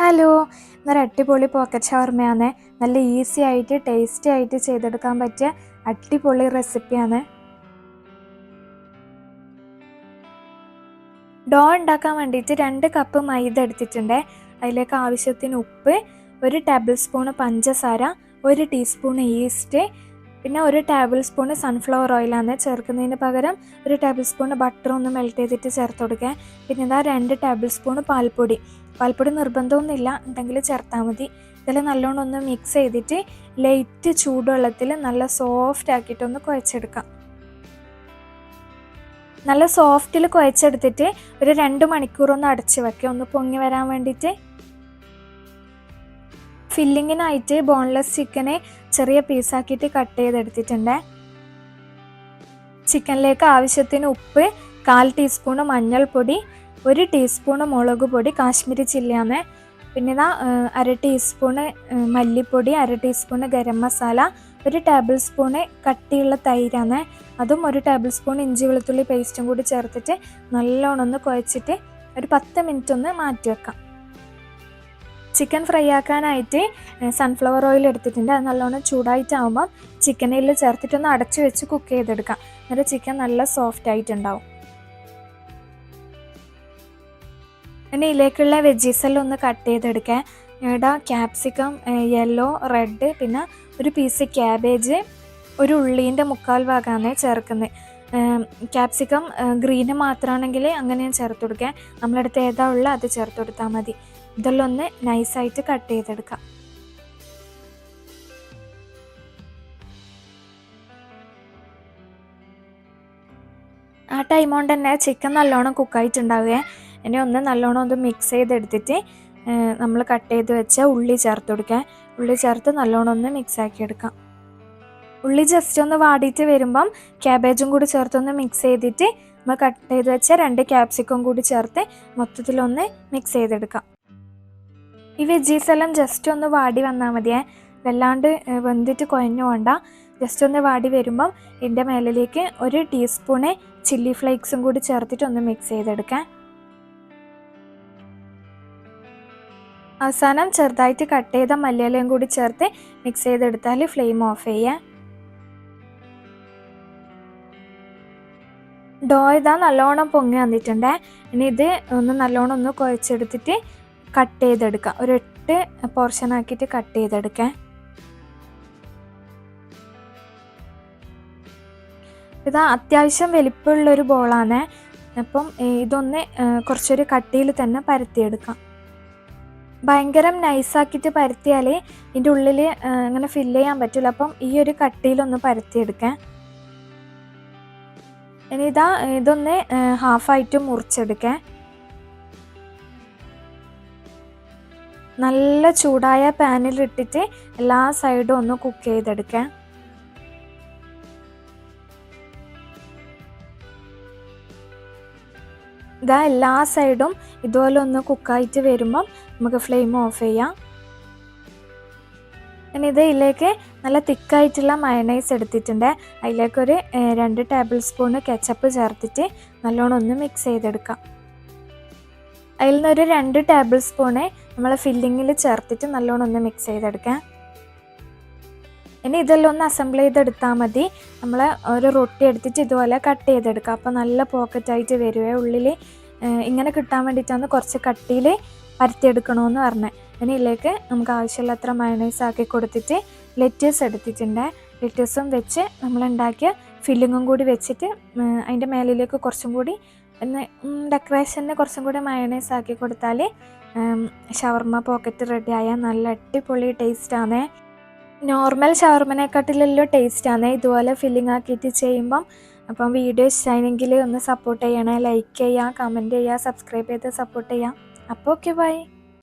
Hello എന്നൊരു അടിപൊളി pocket ഷവർമയാണ് നല്ല ഈസി ആയിട്ട് ടേസ്റ്റി ആയിട്ട് ചെയ്തെടുക്കാൻ പറ്റിയ അടിപൊളി റെസിപ്പിയാണ് ഡോ ഉണ്ടാക്കാൻ വേണ്ടിയിട്ട് രണ്ട് കപ്പ് മൈദ എടുത്തിട്ടുണ്ട്. അതിലേക്ക് ആവശ്യത്തിന് ഉപ്പ് ഒരു ടേബിൾ സ്പൂണ് പഞ്ചസാര ഒരു ടീസ്പൂൺ ഈസ്റ്റ് പിന്നെ ഒരു ടേബിൾ സ്പൂൺ സൺഫ്ലവർ ഓയിലാണ് ചേർക്കുന്നതിന് പകരം ഒരു ടേബിൾ സ്പൂൺ ബട്ടർ ഒന്ന് മെൽറ്റ് ചെയ്തിട്ട് ചേർത്ത് കൊടുക്കുക. പിന്നെ ഇതാ രണ്ട് ടേബിൾ സ്പൂൺ പാൽപ്പൊടി. പാൽപ്പൊടി നിർബന്ധമൊന്നുമില്ല ഉണ്ടെങ്കിൽ ചേർത്താൽ മതി. ഇതിൽ നല്ലോണം ഒന്ന് മിക്സ് ചെയ്തിട്ട് ലൈറ്റ് ചൂടുവെള്ളത്തിൽ നല്ല സോഫ്റ്റ് ആക്കിയിട്ടൊന്ന് കുഴച്ചെടുക്കാം. നല്ല സോഫ്റ്റിൽ കുഴച്ചെടുത്തിട്ട് ഒരു രണ്ട് മണിക്കൂർ ഒന്ന് അടച്ച് വെക്കുക. ഒന്ന് പൊങ്ങി വരാൻ വേണ്ടിയിട്ട്. ഫില്ലിങ്ങിനായിട്ട് ബോൺലെസ് ചിക്കനെ ചെറിയ പീസാക്കിയിട്ട് കട്ട് ചെയ്തെടുത്തിട്ടുണ്ട്. ചിക്കനിലേക്ക് ആവശ്യത്തിന് ഉപ്പ് കാൽ ടീസ്പൂണ് മഞ്ഞൾപ്പൊടി ഒരു ടീസ്പൂണ് മുളക് പൊടി കാശ്മീരി ചില്ലിയാണ്. പിന്നെ ഇതാ അര ടീസ്പൂണ് മല്ലിപ്പൊടി അര ടീസ്പൂണ് ഗരം മസാല ഒരു ടേബിൾ സ്പൂണ് കട്ടിയുള്ള തൈരാണ്. അതും ഒരു ടേബിൾ സ്പൂൺ ഇഞ്ചി വെളുത്തുള്ളി പേസ്റ്റും കൂടി ചേർത്തിട്ട് നല്ലോണം ഒന്ന് കുഴച്ചിട്ട് ഒരു പത്ത് മിനിറ്റ് ഒന്ന് മാറ്റി വെക്കാം ചിക്കൻ ഫ്രൈ ആക്കാനായിട്ട് സൺഫ്ലവർ ഓയിൽ എടുത്തിട്ടുണ്ട്. അത് നല്ലോണം ചൂടായിട്ടാകുമ്പോൾ ചിക്കനിൽ ചേർത്തിട്ടൊന്ന് അടച്ചു വെച്ച് കുക്ക് ചെയ്തെടുക്കാം. എന്നിട്ട് ചിക്കൻ നല്ല സോഫ്റ്റ് ആയിട്ടുണ്ടാവും. ഇനി ഇതിലേക്കുള്ള വെജീസ് എല്ലാം ഒന്ന് കട്ട് ചെയ്തെടുക്കാം. ഇവിടെ ക്യാപ്സിക്കം യെല്ലോ റെഡ് പിന്നെ ഒരു പീസ് ക്യാബേജ് ഒരു ഉള്ളീന്റെ മുക്കാൽ ഭാഗമാണ് ചേർക്കുന്നത് ക്യാപ്സിക്കം ഗ്രീന് മാത്രമാണെങ്കിൽ അങ്ങനെ ചേർത്ത് കൊടുക്കാം. നമ്മളടുത്ത് ഏതാ ഉള്ള അത് ചേർത്ത് കൊടുത്താൽ മതി. ഇതെല്ലാം ഒന്ന് നൈസായിട്ട് കട്ട് ചെയ്തെടുക്കാം. ആ ടൈം കൊണ്ട് തന്നെ ചിക്കൻ നല്ലോണം കുക്കായിട്ടുണ്ടാവുക ഇനി ഒന്ന് നല്ലോണം ഒന്ന് മിക്സ് ചെയ്തെടുത്തിട്ട് നമ്മൾ കട്ട് ചെയ്ത് വെച്ച ഉള്ളി ചേർത്ത് കൊടുക്കുക ഉള്ളി ചേർത്ത് നല്ലോണം ഒന്ന് മിക്സ് ആക്കി എടുക്കാം. ഉള്ളി ജസ്റ്റ് ഒന്ന് വാടിയിട്ട് വരുമ്പം ക്യാബേജും കൂടി ചേർത്തൊന്ന് മിക്സ് ചെയ്തിട്ട് നമ്മൾ കട്ട് ചെയ്ത് വെച്ച രണ്ട് ക്യാപ്സിക്കം കൂടി ചേർത്ത് മൊത്തത്തിലൊന്ന് മിക്സ് ചെയ്തെടുക്കാം. ഈ വെജീസ് എല്ലാം ജസ്റ്റ് ഒന്ന് വാടി വന്നാൽ മതിയേ. വല്ലാണ്ട് വെന്തിട്ട് കുഴഞ്ഞു വേണ്ട ജസ്റ്റ് ഒന്ന് വാടി വരുമ്പം ഇതിന്റെ മേലിലേക്ക് ഒരു ടീസ്പൂണ് ചില്ലി ഫ്ലേക്സും കൂടി ചേർത്തിട്ട് ഒന്ന് മിക്സ് ചെയ്തെടുക്കാം. അവസാനം ചെറുതായിട്ട് കട്ട് ചെയ്ത മല്ലിയിലയും കൂടി ചേർത്ത് മിക്സ് ചെയ്തെടുത്താൽ ഫ്ലെയിം ഓഫ് ചെയ്യാം. ഡോ ഇതാ നല്ലോണം പൊങ്ങി വന്നിട്ടുണ്ട്. ഇനി ഇത് ഒന്ന് നല്ലോണം ഒന്ന് കുഴച്ചെടുത്തിട്ട് കട്ട് ചെയ്തെടുക്കാം. ഒരു എട്ട് പോർഷൻ ആക്കിയിട്ട് കട്ട് ചെയ്തെടുക്കാം. ഇത് അത്യാവശ്യം വലിപ്പമുള്ളൊരു ബോളാണ് അപ്പം ഇതൊന്ന് കുറച്ചൊരു കട്ടിയിൽ തന്നെ പരത്തിയെടുക്കാം. ഭയങ്കര നൈസാക്കിയിട്ട് പരത്തിയാലേ ഇതിന്റെ ഉള്ളിൽ അങ്ങനെ ഫില്ല് ചെയ്യാൻ പറ്റില്ല അപ്പം ഈ ഒരു കട്ടിയിലൊന്ന് പരത്തിയെടുക്കാം. ഇനി ഇതാ ഇതൊന്ന് ഹാഫായിട്ട് മുറിച്ചെടുക്കാം. നല്ല ചൂടായ പാനിലിട്ടിട്ട് എല്ലാ സൈഡും ഒന്ന് കുക്ക് ചെയ്തെടുക്കാം. ഇതാ എല്ലാ സൈഡും ഇതുപോലെ ഒന്ന് കുക്കായിട്ട് വരുമ്പം നമുക്ക് ഫ്ലെയിം ഓഫ് ചെയ്യാം. ഇനി ഇത് ഇതിലേക്ക് നല്ല തിക്കായിട്ടുള്ള മയണൈസ് എടുത്തിട്ടുണ്ട്. അതിലേക്കൊരു രണ്ട് ടേബിൾ സ്പൂണ് കെച്ചപ്പ് ചേർത്തിട്ട് നല്ലോണം ഒന്ന് മിക്സ് ചെയ്തെടുക്കാം. അതിൽ നിന്നൊരു രണ്ട് ടേബിൾ സ്പൂണ് നമ്മൾ ഫില്ലിങ്ങിൽ ചേർത്തിട്ട് നല്ലോണം ഒന്ന് മിക്സ് ചെയ്തെടുക്കാം. ഇനി ഇതെല്ലാം ഒന്ന് അസംബിൾ ചെയ്തെടുത്താൽ മതി. നമ്മൾ ഒരു റൊട്ടി എടുത്തിട്ട് ഇതുപോലെ കട്ട് ചെയ്തെടുക്കുക അപ്പോൾ നല്ല പോക്കറ്റായിട്ട് വരുവേ ഉള്ളിൽ ഇങ്ങനെ കിട്ടാൻ വേണ്ടിയിട്ടാണ് കുറച്ച് കട്ടിയിൽ പരത്തിയെടുക്കണമെന്ന് പറഞ്ഞത് ഇനി ഇതിലേക്ക് നമുക്ക് ആവശ്യമുള്ളത്ര മയണൈസ് ആക്കി കൊടുത്തിട്ട് ലെറ്റേഴ്സ് എടുത്തിട്ടുണ്ട്. ലെറ്റേഴ്സും വെച്ച് നമ്മളുണ്ടാക്കിയ ഫില്ലിങ്ങും കൂടി വെച്ചിട്ട് അതിന്റെ മേലിലേക്ക് കുറച്ചും കൂടി ഒന്ന് ഡെക്കറേഷന് കുറച്ചും കൂടി മയണൈസ് ആക്കി കൊടുത്താൽ ഷവർമ പോക്കറ്റ് റെഡി ആയാൽ നല്ല അടിപൊളി ടേസ്റ്റാണ് നോർമൽ ഷവർമനെക്കാട്ടിലെല്ലാം ടേസ്റ്റാണ് ഇതുപോലെ ഫില്ലിംഗ് ആക്കിയിട്ട് ചെയ്യുമ്പം അപ്പം വീഡിയോ ഇഷ്ടമായെങ്കിൽ ഒന്ന് സപ്പോർട്ട് ചെയ്യണേ. ലൈക്ക് ചെയ്യുക കമന്റ് ചെയ്യുക സബ്സ്ക്രൈബ് ചെയ്ത് സപ്പോർട്ട് ചെയ്യാം. അപ്പോൾ ഓക്കെ ബൈ